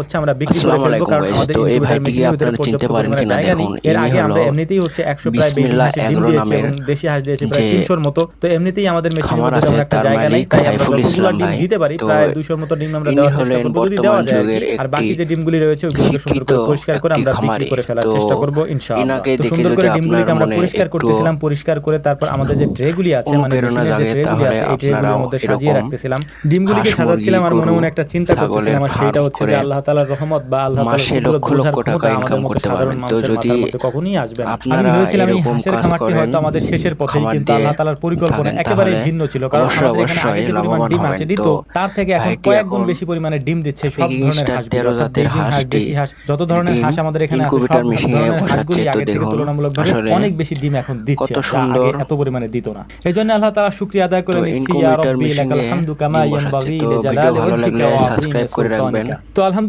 হচ্ছে আমরা বিক্রি করে ফেলব কারণ আমাদের এই ভাইটিকে আপনারা চিনতে পারেন কিনা দেখুন, এর আগে আমরা এমনিতেই হচ্ছে 100 প্রায় দেশি হাঁস দিয়েছি প্রায় যে 300 মতো। তো এমনিতেই আমাদের খামার মধ্যে একটা জায়গা নেই তাই আমরা ডিম দিতে পারি প্রায় 200 মতো ডিম আমরা দেওয়ার চেষ্টা করব যদি দেওয়া যায় আর বাকি যে ডিমগুলি রয়েছে ওইগুলোকে সুন্দর করে পরিষ্কার করে আমরা বিক্রি করে ফেলার চেষ্টা করব ইনশাআল্লাহ। তো সুন্দর করে ডিমগুলিকে আমরা পরিষ্কার করতেছিলাম পরিষ্কার করে তারপর আমাদের যে ট্রেগুলি আছে মানে মেশিনের যে ট্রেগুলি আছে এই ট্রেগুলির মধ্যে সাজিয়ে রাখতেছিলাম। ডিমগুলিকে সাজাচ্ছিলাম আর মনে মনে একটা চিন্তা করতেছিলাম আর সেটা হচ্ছে যে আল্লাহ তাআলার রহমত বা আল্লাহ মাসে লক্ষ লক্ষ টাকা ইনকাম করতে পারবেন। তো যদি কখনোই আসবে আমি ভেবেছিলাম এই হাঁসের খামারটি হয়তো আমাদের শেষের খামার কিন্তু আল্লাহ তাআলার পরিকল্পনা থাকেন, একেবারেই ভিন্ন ছিল কারণ আমাদের এখানে আগে যে পরিমাণ ডিম আছে দিত তার থেকে এখন কয়েক গুণ বেশি পরিমাণে ডিম দিচ্ছে সব ধরনের জাতের হাঁস দেশি হাঁস যত ধরনের হাঁস আমাদের এখানে আছে সব ধরনের হাঁসগুলি তো আগের থেকে তুলনামূলকভাবে অনেক বেশি ডিম এখন দিচ্ছে আগে এত পরিমাণে দিত না এই জন্য আল্লাহ তাআলা শুকরিয়া আদায় করে নিচ্ছি ইয়া রাব্বি লাকাল হামদু কামা। ইয়ানবাগি লিজালালি ওয়াজহিকা ওয়া আযীমি। সুলতানিকা। তো আলহামদুলিল্লাহ